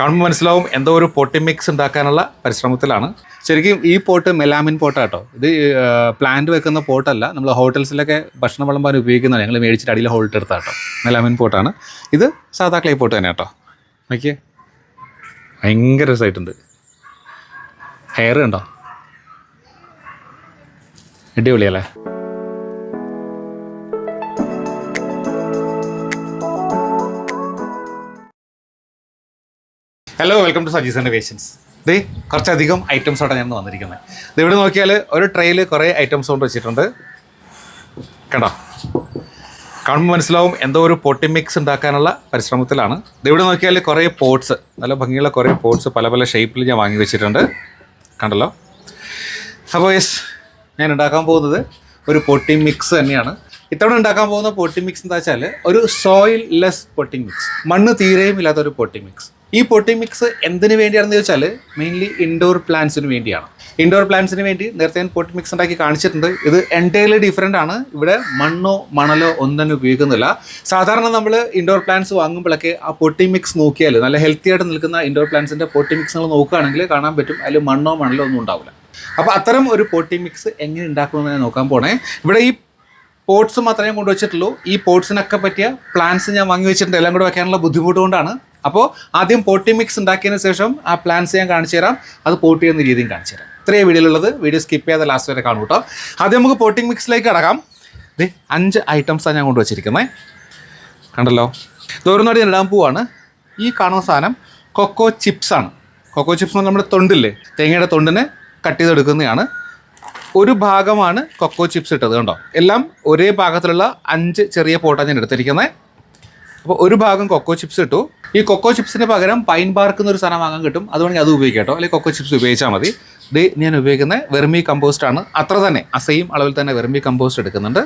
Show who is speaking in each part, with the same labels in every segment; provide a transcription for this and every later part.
Speaker 1: കാണുമ്പോൾ മനസ്സിലാവും എന്തോ ഒരു പോട്ടി മിക്സ് ഉണ്ടാക്കാനുള്ള പരിശ്രമത്തിലാണ് ശരിക്കും ഈ പോട്ട് മെലാമിൻ പോട്ടാട്ടോ ഇത് പ്ലാന്റ് വെക്കുന്ന പോട്ടല്ല നമ്മൾ ഹോട്ടൽസിലൊക്കെ ഭക്ഷണം വിളമ്പാൻ ഉപയോഗിക്കുന്നതാണ് ഞങ്ങൾ മേടിച്ചിട്ട് അടിയിൽ ഹോൾട്ട് കേട്ടോ മെലാമിൻ പോട്ടാണ് ഇത് സാധാ ക്ലേ പോട്ട് തന്നെ കേട്ടോ നോക്കിയേ ഭയങ്കര രസമായിട്ടുണ്ട് ഹെയർ ഉണ്ടോ അടിപൊളിയല്ലേ ഹലോ വെൽക്കം ടു സജീസ് പേഷ്യൻസ് ഇത് കുറച്ചധികം ഐറ്റംസോടെ ഞാൻ വന്നിരിക്കുന്നത് ഇത് ഇവിടെ നോക്കിയാൽ ഒരു ട്രെയിൽ കുറേ ഐറ്റംസ് കൊണ്ട് വെച്ചിട്ടുണ്ട് കണ്ടോ കാണുമ്പോൾ മനസ്സിലാവും എന്തോ ഒരു പൊട്ടി മിക്സ് ഉണ്ടാക്കാനുള്ള പരിശ്രമത്തിലാണ് ഇവിടെ നോക്കിയാൽ കുറേ പോട്ട്സ് നല്ല ഭംഗിയുള്ള കുറേ പോട്ട്സ് പല പല ഷേപ്പിൽ ഞാൻ വാങ്ങി വെച്ചിട്ടുണ്ട് കണ്ടല്ലോ അപ്പോൾ യെസ് ഞാൻ ഉണ്ടാക്കാൻ പോകുന്നത് ഒരു പൊട്ടി മിക്സ് തന്നെയാണ് ഇത്തവണ ഉണ്ടാക്കാൻ പോകുന്ന പൊട്ടി മിക്സ് എന്താ വെച്ചാൽ ഒരു സോയിൽ ലെസ് പൊട്ടി മിക്സ് മണ്ണ് തീരെയും ഇല്ലാത്ത ഒരു പൊട്ടി മിക്സ് ഈ പൊട്ടി മിക്സ് എന്തിനു വേണ്ടിയാണെന്ന് ചോദിച്ചാൽ മെയിൻലി ഇൻഡോർ പ്ലാന്റ്സിന് വേണ്ടിയാണ് ഇൻഡോർ പ്ലാന്റ്സിന് വേണ്ടി നേരത്തെ ഞാൻ പൊട്ടി മിക്സ് ഉണ്ടാക്കി കാണിച്ചിട്ടുണ്ട് ഇത് എൻറ്റയർലി ഡിഫറെൻ്റ് ആണ് ഇവിടെ മണ്ണോ മണലോ ഒന്നും തന്നെ ഉപയോഗിക്കുന്നില്ല സാധാരണ നമ്മൾ ഇൻഡോർ പ്ലാന്റ്സ് വാങ്ങുമ്പോഴൊക്കെ ആ പൊട്ടി മിക്സ് നോക്കിയാൽ നല്ല ഹെൽത്തി ആയിട്ട് നിൽക്കുന്ന ഇൻഡോർ പ്ലാന്റ്സിൻ്റെ പൊട്ടി മിക്സ് നിങ്ങൾ നോക്കുകയാണെങ്കിൽ കാണാൻ പറ്റും അതിൽ മണ്ണോ മണലോ ഒന്നും ഉണ്ടാവില്ല അപ്പോൾ അത്തരം ഒരു പൊട്ടി മിക്സ് എങ്ങനെ ഉണ്ടാക്കുമെന്ന് നോക്കാൻ പോണേ ഇവിടെ ഈ പോട്ട്സ് മാത്രമേ കൊണ്ടുവച്ചിട്ടുള്ളൂ ഈ പോട്ട്സിനൊക്കെ പറ്റിയ പ്ലാന്റ്സ് ഞാൻ വാങ്ങി വെച്ചിട്ടുണ്ട് എല്ലാം കൂടെ വെക്കാനുള്ള ബുദ്ധിമുട്ട് കൊണ്ടാണ് അപ്പോൾ ആദ്യം പോട്ടി മിക്സ് ഉണ്ടാക്കിയതിന് ശേഷം ആ പ്ലാൻസ് ഞാൻ കാണിച്ചു തരാം അത് പോട്ടി എന്ന രീതിയും കാണിച്ചു തരാം ഇത്രയും ഉള്ളത് വീഡിയോ സ്കിപ്പ് ചെയ്യാതെ ലാസ്റ്റ് വരെ കാണും കേട്ടോ ആദ്യം നമുക്ക് പോട്ടിംഗ് മിക്സിലേക്ക് കടക്കാം ഇത് അഞ്ച് ഐറ്റംസാണ് ഞാൻ കൊണ്ടുവച്ചിരിക്കുന്നത് കണ്ടല്ലോ ദോരുന്നോടി ഇടാൻ പോവാണ് ഈ കാണുന്ന സാധനം കൊക്കോ ചിപ്സാണ് കൊക്കോ ചിപ്സ് എന്ന് നമ്മുടെ തൊണ്ടില്ലേ തേങ്ങയുടെ തൊണ്ടിന് കട്ട് ചെയ്തെടുക്കുന്നതാണ് ഒരു ഭാഗമാണ് കൊക്കോ ചിപ്സ് ഇട്ടത് കണ്ടോ എല്ലാം ഒരേ ഭാഗത്തിലുള്ള അഞ്ച് ചെറിയ പോട്ടാണ് ഞാൻ എടുത്തിരിക്കുന്നത് അപ്പോൾ ഒരു ഭാഗം കൊക്കോ ചിപ്സ് ഇട്ടു ഈ കൊക്കോ ചിപ്സിന് പകരം പൈൻ ബാർക്ക് എന്നൊരു സാധനം വാങ്ങാൻ കിട്ടും അത് വേണമെങ്കിൽ അത് ഉപയോഗിക്കാം കേട്ടോ അല്ലെങ്കിൽ കൊക്കോ ചിപ്സ് ഉപയോഗിച്ചാൽ മതി ഇത് ഞാൻ ഉപയോഗിക്കുന്ന വെർമി കമ്പോസ്റ്റ് ആണ് അത്ര തന്നെ ആ സെയിം അളവിൽ തന്നെ വെർമി കമ്പോസ്റ്റ് എടുക്കുന്നുണ്ട്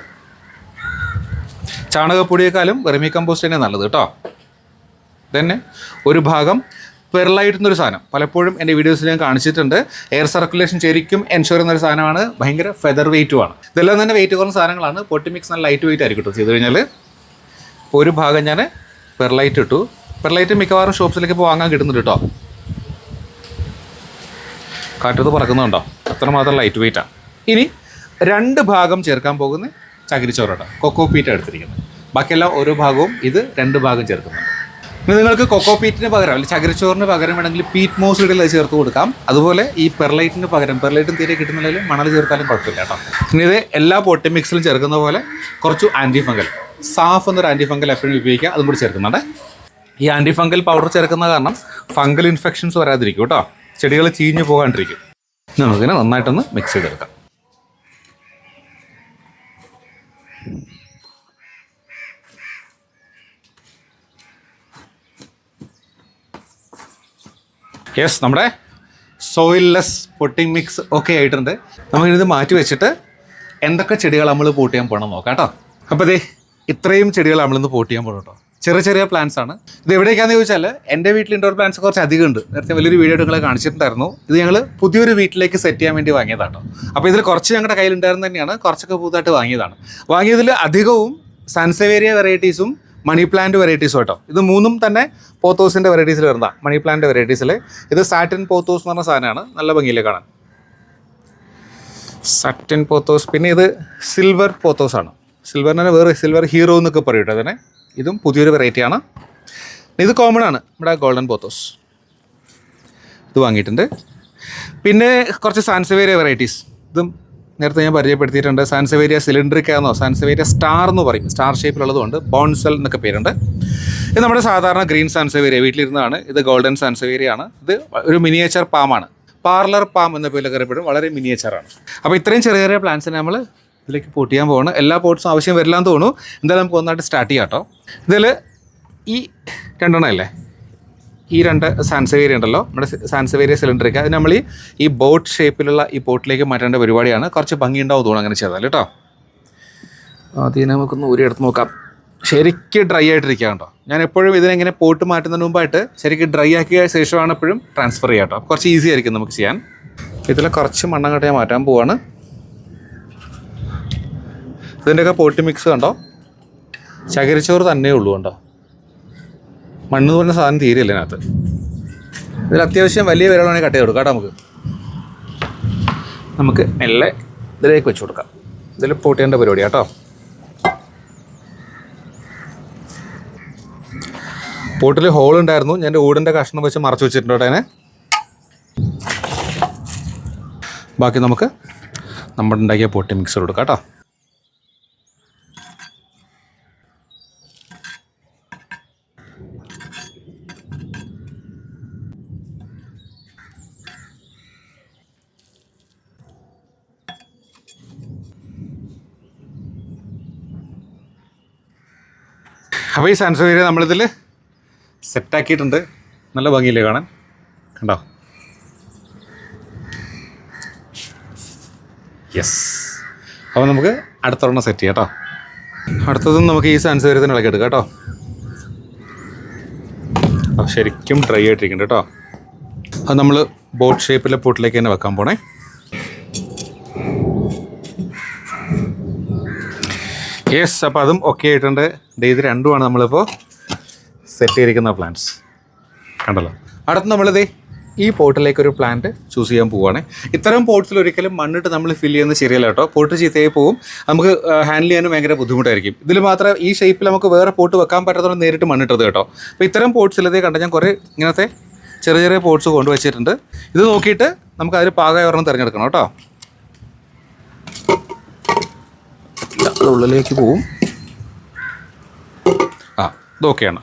Speaker 1: ചാണകപ്പൊടിയേക്കാളും വെർമി കമ്പോസ്റ്റ് തന്നെ നല്ലത് കേട്ടോ തന്നെ ഒരു ഭാഗം പെർലൈറ്റ് എന്നൊരു സാധനം പലപ്പോഴും എൻ്റെ വീഡിയോസിൽ ഞാൻ കാണിച്ചിട്ടുണ്ട് എയർ സർക്കുലേഷൻ ശരിക്കും എൻഷുർ ചെയ്യുന്നൊരു സാധനമാണ് ഭയങ്കര ഫെദർ ആണ് ഇതെല്ലാം തന്നെ വെയിറ്റ് കുറഞ്ഞ സാധനങ്ങളാണ് പൊട്ടിമിക്സ് നല്ല ലൈറ്റ് വെയിറ്റ് ആയിരിക്കും കേട്ടോ ചെയ്ത് കഴിഞ്ഞാൽ ഒരു ഭാഗം ഞാൻ പെർലൈറ്റ് ഇട്ടു പെർലൈറ്റ് മിക്കവാറും ഷോപ്പ്സിലേക്ക് ഇപ്പോൾ വാങ്ങാൻ കിട്ടുന്നുണ്ട് കേട്ടോ കാറ്റത്ത് പറക്കുന്നുണ്ടോ അത്രമാത്രം ലൈറ്റ് വെയിറ്റാണ് ഇനി രണ്ട് ഭാഗം ചേർക്കാൻ പോകുന്ന ചകിരിച്ചോറാണ് കൊക്കോ പീറ്റ് എടുത്തിരിക്കുന്നത് ബാക്കിയെല്ലാം ഓരോ ഭാഗവും ഇത് രണ്ട് ഭാഗം ചേർക്കുന്നുണ്ട് ഇനി നിങ്ങൾക്ക് കൊക്കോ പീറ്റിന് പകരം അല്ലെങ്കിൽ ചകിരിച്ചോറിന് പകരം വേണമെങ്കിൽ പീറ്റ് മോസിഡിൽ അത് ചേർത്ത് കൊടുക്കാം അതുപോലെ ഈ പെർലൈറ്റിന് പകരം പെർലൈറ്റും തീരെ കിട്ടുന്നില്ലെങ്കിൽ മണൽ ചേർത്താലും കുഴപ്പമില്ല കേട്ടോ ഇനി ഇത് എല്ലാ പൊട്ടി മിക്സിലും ചേർക്കുന്ന പോലെ കുറച്ച് ആൻറ്റി ഫംഗൽ സാഫ് എന്നൊരു ആൻറ്റി ഫംഗൽ എപ്പോഴും ഉപയോഗിക്കുക അതും കൂടി ചേർക്കുന്നുണ്ട് ഈ ആൻറ്റി ഫംഗൽ പൗഡർ ചേർക്കുന്ന കാരണം ഫംഗൽ ഇൻഫെക്ഷൻസ് വരാതിരിക്കും കേട്ടോ ചെടികൾ ചീഞ്ഞു പോകാണ്ടിരിക്കും നമുക്കിനെ നന്നായിട്ടൊന്ന് മിക്സ് ചെയ്തെടുക്കാം യെസ് നമ്മുടെ സോയിൽലെസ് പൊട്ടിങ് മിക്സ് ഒക്കെ ആയിട്ടുണ്ട് നമുക്കിത് മാറ്റി വെച്ചിട്ട് എന്തൊക്കെ ചെടികൾ നമ്മൾ പോട്ട് ചെയ്യാൻ പോകണം നോക്കാം കേട്ടോ അപ്പോൾ അതെ ഇത്രയും ചെടികൾ നമ്മളിന്ന് പോട്ട് ചെയ്യാൻ പോകണം കേട്ടോ ചെറിയ ചെറിയ പ്ലാന്റ്സ് ആണ് ഇത് എവിടേക്കാന്ന് ചോദിച്ചാൽ എൻ്റെ വീട്ടിൽ ഇൻഡോർ പ്ലാന്റ്സ് കുറച്ച് അധികം ഉണ്ട് നേരത്തെ വലിയൊരു വീഡിയോ നിങ്ങളെ കാണിച്ചിട്ടുണ്ടായിരുന്നു ഇത് ഞങ്ങൾ പുതിയൊരു വീട്ടിലേക്ക് സെറ്റ് ചെയ്യാൻ വേണ്ടി വാങ്ങിയതാണ് അപ്പോൾ ഇതിൽ കുറച്ച് ഞങ്ങളുടെ ഉണ്ടായിരുന്നു തന്നെയാണ് കുറച്ചൊക്കെ പുതുതായിട്ട് വാങ്ങിയതാണ് വാങ്ങിയതിൽ അധികവും സൺസേവേരിയ വെറൈറ്റീസും മണി പ്ലാന്റ് വെറൈറ്റീസും കേട്ടോ ഇത് മൂന്നും തന്നെ പോത്തോസിൻ്റെ വെറൈറ്റീസിൽ വരുന്നതാണ് മണി പ്ലാന്റ് വെറൈറ്റീസിൽ ഇത് സാറ്റിൻ പോത്തോസ് എന്ന് പറഞ്ഞ സാധനമാണ് നല്ല ഭംഗിയിൽ കാണാൻ സാറ്റിൻ പോത്തോസ് പിന്നെ ഇത് സിൽവർ പോത്തോസ് ആണ് സിൽവറിനെ വേറെ സിൽവർ ഹീറോ എന്നൊക്കെ പറയൂട്ടോ അതിനെ ഇതും പുതിയൊരു വെറൈറ്റിയാണ് ഇത് കോമൺ ആണ് നമ്മുടെ ഗോൾഡൻ പോത്തോസ് ഇത് വാങ്ങിയിട്ടുണ്ട് പിന്നെ കുറച്ച് സാൻസവേരിയ വെറൈറ്റീസ് ഇതും നേരത്തെ ഞാൻ പരിചയപ്പെടുത്തിയിട്ടുണ്ട് സാൻസവേരിയ സിലിണ്ടറിക്ക ആണോ സാൻസവേരിയ സ്റ്റാർ എന്ന് പറയും സ്റ്റാർ ഷേപ്പിലുള്ളതുകൊണ്ട് ബോൺസൽ എന്നൊക്കെ പേരുണ്ട് ഇത് നമ്മുടെ സാധാരണ ഗ്രീൻ സാൻസവേരിയ വീട്ടിലിരുന്നതാണ് ഇത് ഗോൾഡൻ സാൻസവേരിയാണ് ഇത് ഒരു മിനിയേച്ചർ പാമാണ് പാർലർ പാം എന്ന പേരിലൊക്കെ അറിയപ്പെടും വളരെ മിനിയേച്ചറാണ് അപ്പോൾ ഇത്രയും ചെറിയ ചെറിയ പ്ലാന്റ്സിനെ നമ്മൾ ഇതിലേക്ക് പോട്ട് ചെയ്യാൻ പോവാണ് എല്ലാ പോട്ട്സും ആവശ്യം വരില്ലാന്ന് തോന്നുന്നു എന്തായാലും നമുക്ക് ഒന്നായിട്ട് സ്റ്റാർട്ട് ചെയ്യാം കേട്ടോ ഇതിൽ ഈ രണ്ടെണ്ണം അല്ലേ ഈ രണ്ട് സാൻസവേരി ഉണ്ടല്ലോ നമ്മുടെ സാൻസവേരിയ സിലിണ്ടറിക്ക് അത് നമ്മൾ ഈ ബോട്ട് ഷേപ്പിലുള്ള ഈ പോട്ടിലേക്ക് മാറ്റേണ്ട പരിപാടിയാണ് കുറച്ച് ഭംഗിയുണ്ടാവും തോന്നുന്നു അങ്ങനെ ചെയ്താൽ കേട്ടോ അതിനെ നമുക്കൊന്ന് എടുത്ത് നോക്കാം ശരിക്കും ഡ്രൈ ആയിട്ടിരിക്കുക കേട്ടോ ഞാൻ എപ്പോഴും ഇതിനെങ്ങനെ പോട്ട് മാറ്റുന്നതിന് മുമ്പായിട്ട് ശരിക്കും ഡ്രൈ ആക്കിയ ശേഷമാണ് എപ്പോഴും ട്രാൻസ്ഫർ ചെയ്യാം കേട്ടോ കുറച്ച് ഈസി ആയിരിക്കും നമുക്ക് ചെയ്യാൻ ഇതിൽ കുറച്ച് മണ്ണങ്ങോട്ട് ഞാൻ മാറ്റാൻ പോവാണ് ഇതിൻ്റെയൊക്കെ പോട്ടി മിക്സ് കണ്ടോ ചകിരിച്ചോറ് തന്നെ ഉള്ളൂ കണ്ടോ മണ്ണ് പറഞ്ഞ സാധനം തീരെയില്ല അതിനകത്ത് ഇതിൽ അത്യാവശ്യം വലിയ വിരളാണെങ്കിൽ കട്ട് ചെയ്ത് കൊടുക്കാം കേട്ടോ നമുക്ക് നമുക്ക് മെല്ലെ ഇതിലേക്ക് വെച്ച് കൊടുക്കാം ഇതിൽ പൊട്ടിയേണ്ട പരിപാടി കേട്ടോ പോട്ടിൽ ഹോൾ ഉണ്ടായിരുന്നു ഞാൻ ഓടിൻ്റെ കഷ്ണം വെച്ച് മറച്ചു വെച്ചിട്ടുണ്ട് കേട്ടോ ബാക്കി നമുക്ക് നമ്മൾ ഉണ്ടാക്കിയ പൊട്ടി മിക്സ് കൊടുക്കാം കേട്ടോ അപ്പോൾ ഈ സൺസൂര്യ നമ്മളിതിൽ സെറ്റാക്കിയിട്ടുണ്ട് നല്ല ഭംഗിയില്ലേ കാണാൻ കണ്ടോ യെസ് അപ്പോൾ നമുക്ക് അടുത്തൊരെണ്ണം സെറ്റ് ചെയ്യാം കേട്ടോ അടുത്തതും നമുക്ക് ഈ സൺസൂര്യത്തിന് ഇളക്കി എടുക്കാം കേട്ടോ ശരിക്കും ഡ്രൈ ആയിട്ടിരിക്കുന്നുണ്ട് കേട്ടോ അത് നമ്മൾ ബോട്ട് ഷേപ്പിലെ പോട്ടിലേക്ക് തന്നെ വെക്കാൻ പോണേ യെസ് അപ്പോൾ അതും ഒക്കെ ആയിട്ടുണ്ട് ഇത് രണ്ടുമാണ് നമ്മളിപ്പോൾ സെറ്റ് ചെയ്തിരിക്കുന്ന പ്ലാന്റ്സ് കണ്ടല്ലോ അടുത്ത് നമ്മളിത് ഈ പോട്ടിലേക്ക് ഒരു പ്ലാന്റ് ചൂസ് ചെയ്യാൻ പോവുകയാണ് ഇത്തരം പോട്ട്സിൽ ഒരിക്കലും മണ്ണിട്ട് നമ്മൾ ഫില്ല് ചെയ്യുന്ന ശരിയല്ല കേട്ടോ പോട്ട് ചീത്തയായി പോകും നമുക്ക് ഹാൻഡിൽ ചെയ്യാനും ഭയങ്കര ബുദ്ധിമുട്ടായിരിക്കും ഇതിൽ മാത്രം ഈ ഷേപ്പിൽ നമുക്ക് വേറെ പോട്ട് വെക്കാൻ പറ്റാത്തതുകൊണ്ട് നേരിട്ട് മണ്ണിട്ടത് കേട്ടോ അപ്പോൾ ഇത്തരം പോട്ട്സിലതേ കണ്ട ഞാൻ കുറേ ഇങ്ങനത്തെ ചെറിയ ചെറിയ പോട്ട്സ് കൊണ്ടുവച്ചിട്ടുണ്ട് ഇത് നോക്കിയിട്ട് നമുക്ക് അതിൽ പാകമായി ഒരെണ്ണം തിരഞ്ഞെടുക്കണം കേട്ടോ അത് ഉള്ളിലേക്ക് പോവും ആ ഇതൊക്കെയാണ്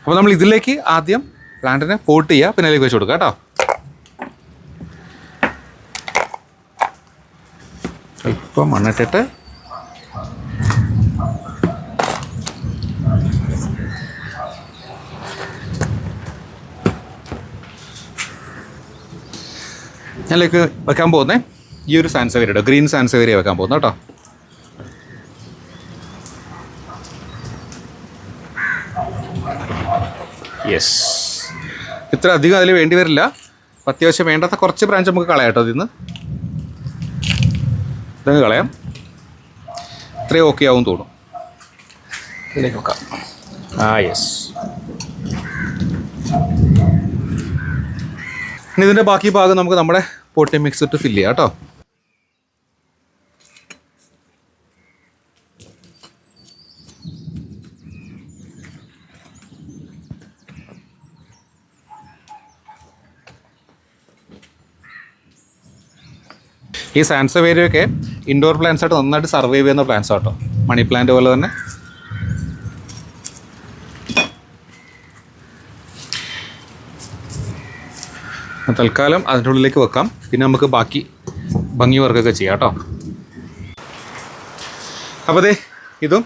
Speaker 1: അപ്പോൾ നമ്മൾ ഇതിലേക്ക് ആദ്യം പ്ലാന്റിനെ പോട്ട് ചെയ്യുക പിന്നെ അതിലേക്ക് വെച്ച് കൊടുക്കുക കേട്ടോ ഇപ്പം മണ്ണിട്ടിട്ട് ഞാനിലേക്ക് വെക്കാൻ പോകുന്നത് ഈ ഒരു സാൻസവേരിയുടെ ഗ്രീൻ സാൻസവേരിയ വെക്കാൻ പോകുന്നത് കേട്ടോ യെസ് ഇത്ര അധികം അതിൽ വേണ്ടി വരില്ല അത്യാവശ്യം വേണ്ടാത്ത കുറച്ച് ബ്രാഞ്ച് നമുക്ക് കളയാം കേട്ടോ ഇതിൽ ഇതങ്ങ് കളയാം ഇത്രയും ഓക്കെ ആവും തോന്നും ഇതിലേക്ക് വെക്കാം ആ യെസ് ഇനി ഇതിൻ്റെ ബാക്കി ഭാഗം നമുക്ക് നമ്മുടെ പോട്ടി മിക്സ് ഇട്ട് ഫില്ല് ചെയ്യാം കേട്ടോ ഈ സാൻസവേരിയൊക്കെ ഇൻഡോർ പ്ലാന്റ്സ് ആയിട്ട് നന്നായിട്ട് സർവൈവ് ചെയ്യുന്ന പ്ലാന്റ്സ് ആട്ടോ മണി പ്ലാന്റ് പോലെ തന്നെ തൽക്കാലം അതിൻ്റെ ഉള്ളിലേക്ക് വെക്കാം പിന്നെ നമുക്ക് ബാക്കി ഭംഗി വർക്കൊക്കെ ചെയ്യാം കേട്ടോ അപ്പോൾ അതെ ഇതും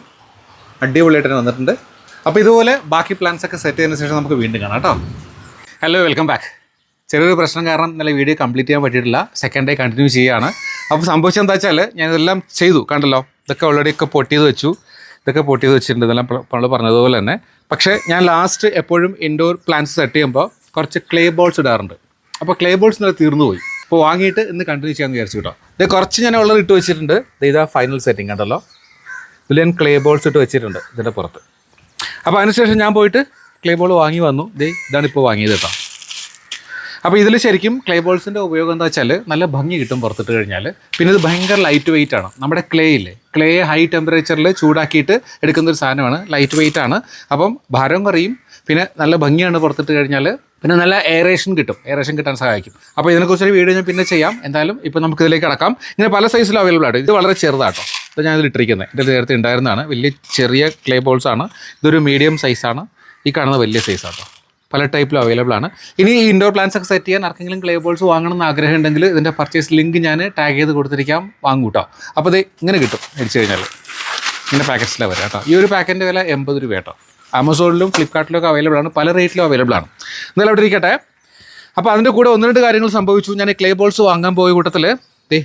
Speaker 1: അടിപൊളിയായിട്ട് തന്നെ വന്നിട്ടുണ്ട് അപ്പോൾ ഇതുപോലെ ബാക്കി പ്ലാൻസ് ഒക്കെ സെറ്റ് ചെയ്തതിന് ശേഷം നമുക്ക് വീണ്ടും കാണാം കേട്ടോ ഹലോ വെൽക്കം ബാക്ക് ചെറിയൊരു പ്രശ്നം കാരണം നല്ല വീഡിയോ കംപ്ലീറ്റ് ചെയ്യാൻ പറ്റിയിട്ടില്ല സെക്കൻഡ് ഡേ കണ്ടിന്യൂ ചെയ്യുകയാണ് അപ്പോൾ സംഭവിച്ചത് എന്താ വെച്ചാൽ ഞാനിതെല്ലാം ചെയ്തു കണ്ടല്ലോ ഇതൊക്കെ ഓൾറെഡി ഒക്കെ പൊട്ടിയത് വെച്ചു ഇതൊക്കെ പൊട്ടിയത് വെച്ചിട്ടുണ്ട് ഇതെല്ലാം നമ്മൾ പറഞ്ഞതുപോലെ തന്നെ പക്ഷേ ഞാൻ ലാസ്റ്റ് എപ്പോഴും ഇൻഡോർ പ്ലാന്റ്സ് സെറ്റ് ചെയ്യുമ്പോൾ കുറച്ച് ക്ലേ ബോൾസ് ഇടാറുണ്ട് അപ്പോൾ ക്ലേ ബോൾസ് നല്ല തീർന്നു പോയി അപ്പോൾ വാങ്ങിയിട്ട് ഇന്ന് കണ്ടിന്യൂ ചെയ്യാമെന്ന് വിചാരിച്ചു കേട്ടോ ഇത് കുറച്ച് ഞാൻ ഉള്ളത് ഇട്ട് വെച്ചിട്ടുണ്ട് ഇതാ ഫൈനൽ സെറ്റിംഗ് കണ്ടല്ലോ ഇതിൽ ഞാൻ ക്ലേ ബോൾസ് ഇട്ട് വെച്ചിട്ടുണ്ട് ഇതിൻ്റെ പുറത്ത് അപ്പോൾ അതിനുശേഷം ഞാൻ പോയിട്ട് ക്ലേ ബോൾ വാങ്ങി വന്നു ഇതേ ഇതാണ് ഇപ്പോൾ വാങ്ങിയത് കേട്ടോ അപ്പോൾ ഇതിൽ ശരിക്കും ക്ലേ ബോൾസിൻ്റെ ഉപയോഗം എന്താ വെച്ചാൽ നല്ല ഭംഗി കിട്ടും പുറത്തിട്ട് കഴിഞ്ഞാൽ പിന്നെ ഇത് ഭയങ്കര ലൈറ്റ് വെയിറ്റ് ആണ് നമ്മുടെ ക്ലേ ഇല്ലേ ക്ലേ ഹൈ ടെമ്പറേച്ചറിൽ ചൂടാക്കിയിട്ട് എടുക്കുന്ന ഒരു സാധനമാണ് ലൈറ്റ് വെയിറ്റ് ആണ് അപ്പം ഭാരം കുറയും പിന്നെ നല്ല ഭംഗിയാണ് പുറത്തിട്ട് കഴിഞ്ഞാൽ പിന്നെ നല്ല എയറേഷൻ കിട്ടും എയറേഷൻ കിട്ടാൻ സഹായിക്കും അപ്പോൾ ഇതിനെക്കുറിച്ചൊരു വീഡിയോ ഞാൻ പിന്നെ ചെയ്യാം എന്തായാലും ഇപ്പോൾ നമുക്ക് ഇതിലേക്ക് അടക്കാം ഇങ്ങനെ പല സൈസിലും അവൈലബിൾ ആണ് ഇത് വളരെ ചെറുതാട്ടോ ഇത് ഞാൻ ഇട്ടിരിക്കുന്നത് എൻ്റെ നേരത്തെ ഉണ്ടായിരുന്നതാണ് വലിയ ചെറിയ ക്ലേ ബോൾസ് ആണ് ഇതൊരു മീഡിയം സൈസാണ് ഈ കാണുന്ന വലിയ സൈസാട്ടോ പല ടൈപ്പിലും അവൈലബിൾ ആണ് ഇനി ഈ ഇൻഡോർ പ്ലാന്റ്സ് ഒക്കെ സെറ്റ് ചെയ്യാൻ ആർക്കെങ്കിലും ക്ലേ ബോൾസ് വാങ്ങണം എന്ന് ആഗ്രഹം ഉണ്ടെങ്കിൽ ഇതിൻ്റെ പർച്ചേസ് ലിങ്ക് ഞാൻ ടാഗ് ചെയ്ത് കൊടുത്തിരിക്കാം വാങ്ങും കേട്ടോ അപ്പോൾ ഇത് ഇങ്ങനെ കിട്ടും മേടിച്ചു കഴിഞ്ഞാൽ ഇങ്ങനെ പാക്കറ്റ്സിലാണ് വരാം കേട്ടോ ഈ ഒരു പാക്കറ്റിൻ്റെ വില എൺപത് രൂപ കേട്ടോ ആമസോണിലും ഫ്ലിപ്കാർട്ടിലും ഒക്കെ അവൈലബിൾ ആണ് പല റേറ്റിലും അവൈലബിൾ ആണ് എന്നാലും അവിടെ ഇരിക്കട്ടെ അപ്പോൾ അതിൻ്റെ കൂടെ ഒന്ന് രണ്ട് കാര്യങ്ങൾ സംഭവിച്ചു ഞാൻ ക്ലേ ബോൾസ് വാങ്ങാൻ പോയ കൂട്ടത്തിൽ ദേ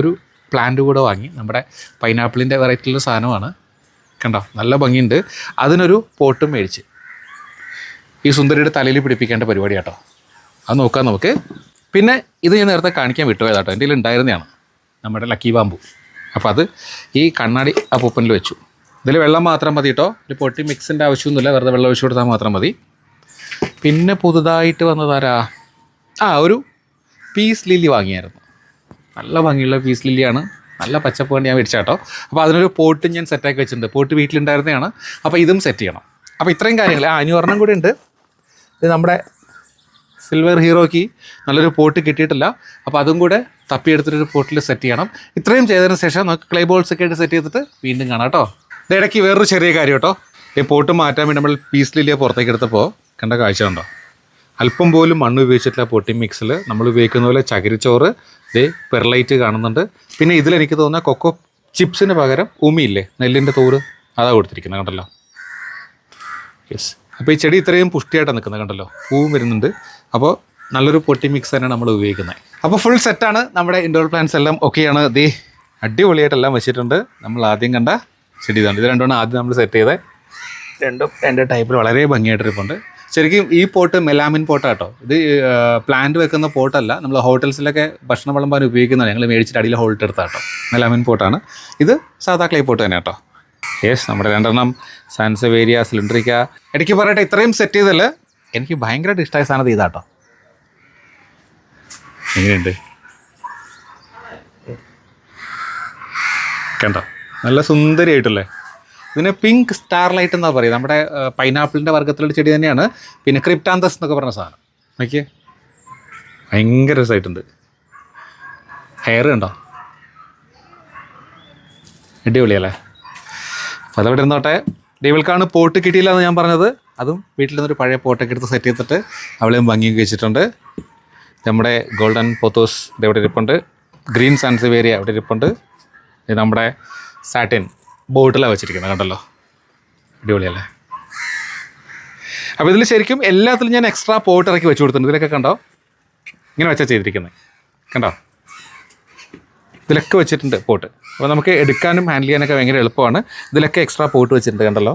Speaker 1: ഒരു പ്ലാന്റ് കൂടെ വാങ്ങി നമ്മുടെ പൈനാപ്പിളിൻ്റെ വെറൈറ്റിയിലുള്ള സാധനമാണ് കണ്ടോ നല്ല ഭംഗിയുണ്ട് അതിനൊരു പോട്ടും മേടിച്ച് ഈ സുന്ദരിയുടെ തലയിൽ പിടിപ്പിക്കേണ്ട പരിപാടി കേട്ടോ അത് നോക്കാം നമുക്ക് പിന്നെ ഇത് ഞാൻ നേരത്തെ കാണിക്കാൻ വിട്ടുപോയത് കേട്ടോ എൻ്റെ കയ്യിൽ ഉണ്ടായിരുന്നതാണ് നമ്മുടെ ലക്കി ബാമ്പു അപ്പോൾ അത് ഈ കണ്ണാടി പൂപ്പനിൽ വെച്ചു ഇതിൽ വെള്ളം മാത്രം മതി കേട്ടോ ഒരു പൊട്ടി മിക്സിൻ്റെ ആവശ്യമൊന്നുമില്ല വെറുതെ വെള്ളം ഒഴിച്ചു കൊടുത്താൽ മാത്രം മതി പിന്നെ പുതുതായിട്ട് വന്നതാരാ ആ ഒരു പീസ് ലില്ലി വാങ്ങിയായിരുന്നു നല്ല ഭംഗിയുള്ള പീസ് ലില്ലിയാണ് നല്ല പച്ചപ്പ് വേണ്ടി ഞാൻ മേടിച്ചാട്ടോ അപ്പോൾ അതിനൊരു പോട്ട് ഞാൻ സെറ്റാക്കി വെച്ചിട്ടുണ്ട് പോട്ട് വീട്ടിലുണ്ടായിരുന്നതാണ് അപ്പോൾ ഇതും സെറ്റ് ചെയ്യണം അപ്പോൾ ഇത്രയും കാര്യങ്ങൾ ആ അഞ്ഞൂറെണ്ണം കൂടി ഉണ്ട് ഇത് നമ്മുടെ സിൽവർ ഹീറോയ്ക്ക് നല്ലൊരു പോട്ട് കിട്ടിയിട്ടില്ല അപ്പോൾ അതും കൂടെ തപ്പിയെടുത്തിട്ടൊരു പോട്ടിൽ സെറ്റ് ചെയ്യണം ഇത്രയും ചെയ്തതിന് ശേഷം നമുക്ക് ക്ലേ ബോൾസൊക്കെ ആയിട്ട് സെറ്റ് ചെയ്തിട്ട് വീണ്ടും കാണാം കേട്ടോ ഇടയ്ക്ക് വേറൊരു ചെറിയ കാര്യം കേട്ടോ ഈ പോട്ട് മാറ്റാൻ വേണ്ടി നമ്മൾ പീസ് ലില്ലിയ പുറത്തേക്ക് എടുത്തപ്പോൾ കണ്ട കാഴ്ച ഉണ്ടോ അല്പം പോലും മണ്ണ് ഉപയോഗിച്ചിട്ടില്ല പൊട്ടി മിക്സിൽ നമ്മൾ ഉപയോഗിക്കുന്ന പോലെ ചകിരിച്ചോറ് ദേ പെർലൈറ്റ് കാണുന്നുണ്ട് പിന്നെ ഇതിലെനിക്ക് തോന്നുന്ന കൊക്കോ ചിപ്സിന് പകരം ഉമിയില്ലേ നെല്ലിൻ്റെ തോറ് അതാണ് കൊടുത്തിരിക്കുന്നത് കണ്ടല്ലോ യെസ് അപ്പോൾ ഈ ചെടി ഇത്രയും പുഷ്ടിയായിട്ട് നിൽക്കുന്നത് കണ്ടല്ലോ പൂവും വരുന്നുണ്ട് അപ്പോൾ നല്ലൊരു പൊട്ടി മിക്സ് തന്നെയാണ് നമ്മൾ ഉപയോഗിക്കുന്നത് അപ്പോൾ ഫുൾ സെറ്റാണ് നമ്മുടെ ഇൻഡോർ പ്ലാന്റ്സ് എല്ലാം ഒക്കെയാണ് ദേ അടിപൊളിയായിട്ടെല്ലാം വെച്ചിട്ടുണ്ട് നമ്മൾ ആദ്യം കണ്ട ചെടി ഇതാണ് ഇത് രണ്ടുമാണ് ആദ്യം നമ്മൾ സെറ്റ് ചെയ്തത് രണ്ടും രണ്ട് ടൈപ്പിൽ വളരെ ഭംഗിയായിട്ടിരിപ്പുണ്ട് ശരിക്കും ഈ പോട്ട് മെലാമിൻ പോട്ടാട്ടോ ഇത് പ്ലാന്റ് വെക്കുന്ന പോട്ടല്ല നമ്മൾ ഹോട്ടൽസിലൊക്കെ ഭക്ഷണം വിളമ്പാൻ ഉപയോഗിക്കുന്നതാണ് ഞങ്ങൾ മേടിച്ചിട്ട് അടിയിൽ ഹോൾട്ട് എടുത്താട്ടോ മെലാമിൻ പോട്ടാണ് ഇത് സാധാ ക്ലേ പോട്ട് തന്നെ കേട്ടോ യെസ് നമ്മുടെ രണ്ടെണ്ണം വേരിയ സിലിണ്ടറിക്ക ഇടയ്ക്ക് പറയട്ടെ ഇത്രയും സെറ്റ് ചെയ്തല്ല എനിക്ക് ഭയങ്കരമായിട്ട് ഇഷ്ടമായ സാധനത് ഇതാട്ടോ എങ്ങനെയുണ്ട് കണ്ടോ നല്ല സുന്ദരിയായിട്ടല്ലേ ഇതിന് പിങ്ക് സ്റ്റാർലൈറ്റ് എന്നാ പറയുക നമ്മുടെ പൈനാപ്പിളിൻ്റെ വർഗ്ഗത്തിലുള്ള ചെടി തന്നെയാണ് പിന്നെ ക്രിപ്റ്റാന്തസ് എന്നൊക്കെ പറഞ്ഞ സാധനം നോക്കിയേ ഭയങ്കര രസമായിട്ടുണ്ട് ഹെയർ കണ്ടോ അടിപൊളിയല്ലേ അതവിടെ ഇരുന്നോട്ടെ ഡേവിൾക്കാണ് പോട്ട് കിട്ടിയില്ല എന്ന് ഞാൻ പറഞ്ഞത് അതും വീട്ടിൽ നിന്നൊരു പഴയ പോട്ടൊക്കെ എടുത്ത് സെറ്റ് ചെയ്തിട്ട് അവളെയും ഭംഗിയൊക്കെ വെച്ചിട്ടുണ്ട് നമ്മുടെ ഗോൾഡൻ പോത്തോസ് ഇവിടെ ഇരിപ്പുണ്ട് ഗ്രീൻ സൺസിവേരിയ ഇവിടെ ഇരിപ്പുണ്ട് നമ്മുടെ സാറ്റിൻ ബോട്ടിലാണ് വെച്ചിരിക്കുന്നത് കണ്ടല്ലോ അടിപൊളിയല്ലേ അപ്പോൾ ഇതിൽ ശരിക്കും എല്ലാത്തിലും ഞാൻ എക്സ്ട്രാ പോട്ട് ഇറക്കി വെച്ച് കൊടുത്തിട്ടുണ്ട് ഇതിലൊക്കെ കണ്ടോ ഇങ്ങനെ വെച്ചാൽ ചെയ്തിരിക്കുന്നത് കണ്ടോ ഇതിലൊക്കെ വെച്ചിട്ടുണ്ട് പോട്ട് അപ്പോൾ നമുക്ക് എടുക്കാനും ഹാൻഡിൽ ചെയ്യാനൊക്കെ ഭയങ്കര എളുപ്പമാണ് ഇതിലൊക്കെ എക്സ്ട്രാ പോട്ട് വെച്ചിട്ടുണ്ട് കണ്ടല്ലോ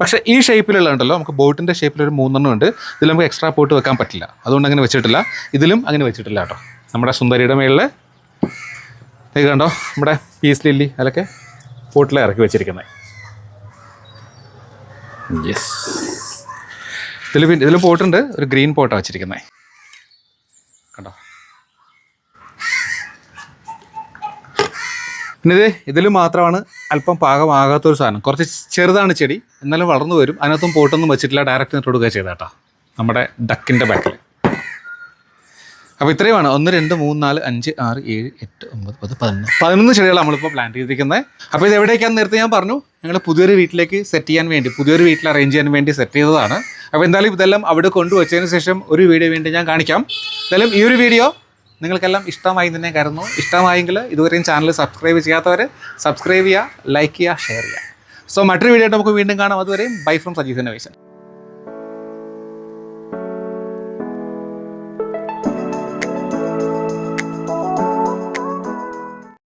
Speaker 1: പക്ഷേ ഈ ഷേപ്പിലുള്ള ഉണ്ടല്ലോ നമുക്ക് ബോട്ടിൻ്റെ ഷേപ്പിലൊരു മൂന്നെണ്ണം ഉണ്ട് ഇതിൽ നമുക്ക് എക്സ്ട്രാ പോട്ട് വെക്കാൻ പറ്റില്ല അതുകൊണ്ട് അങ്ങനെ വെച്ചിട്ടില്ല ഇതിലും അങ്ങനെ വെച്ചിട്ടില്ല കേട്ടോ നമ്മുടെ സുന്ദരിയുടെ മേളിൽ ഇത് കണ്ടോ നമ്മുടെ പീസ് ലില്ലി അതൊക്കെ പോട്ടിലെ ഇറക്കി വെച്ചിരിക്കുന്നത് യെസ് ഇതിൽ പിന്നെ ഇതിൽ പോട്ടുണ്ട് ഒരു ഗ്രീൻ പോട്ടാണ് വെച്ചിരിക്കുന്നത് പിന്നെ ഇതേ ഇതിൽ മാത്രമാണ് അല്പം പാകമാകാത്തൊരു സാധനം കുറച്ച് ചെറുതാണ് ചെടി എന്നാലും വളർന്നു വരും അതിനകത്തും പോട്ടൊന്നും വെച്ചിട്ടില്ല ഡയറക്റ്റ് നിട്ട് കൊടുക്കുക ചെയ്തേട്ടാ നമ്മുടെ ഡക്കിൻ്റെ ബാക്കിൽ അപ്പോൾ ഇത്രയുമാണ് ഒന്ന് രണ്ട് മൂന്ന് നാല് അഞ്ച് ആറ് ഏഴ് എട്ട് ഒമ്പത് പത്ത് പതിനൊന്ന് പതിനൊന്ന് ചെടികളാണ് നമ്മളിപ്പോൾ പ്ലാൻ ചെയ്തിരിക്കുന്നത് അപ്പോൾ ഇത് എവിടേക്കാന്ന് നേരത്തെ ഞാൻ പറഞ്ഞു ഞങ്ങൾ പുതിയൊരു വീട്ടിലേക്ക് സെറ്റ് ചെയ്യാൻ വേണ്ടി പുതിയൊരു വീട്ടിൽ അറേഞ്ച് ചെയ്യാൻ വേണ്ടി സെറ്റ് ചെയ്തതാണ് അപ്പോൾ എന്തായാലും ഇതെല്ലാം അവിടെ കൊണ്ടുവച്ചതിന് ശേഷം ഒരു വീഡിയോ വേണ്ടി ഞാൻ കാണിക്കാം എന്തായാലും ഈ ഒരു വീഡിയോ നിങ്ങൾക്കെല്ലാം ഇഷ്ടമായി തന്നെ കരുതുന്നു ഇഷ്ടമായെങ്കിൽ ഇതുവരെയും ചാനൽ സബ്സ്ക്രൈബ് ചെയ്യാത്തവർ സബ്സ്ക്രൈബ് ചെയ്യുക ലൈക്ക് ചെയ്യുക ഷെയർ ചെയ്യുക സോ മറ്റൊരു വീഡിയോ നമുക്ക് വീണ്ടും കാണാം അതുവരെയും ബൈ ഫ്രം സജീവ് ഇന്നോവേഷൻ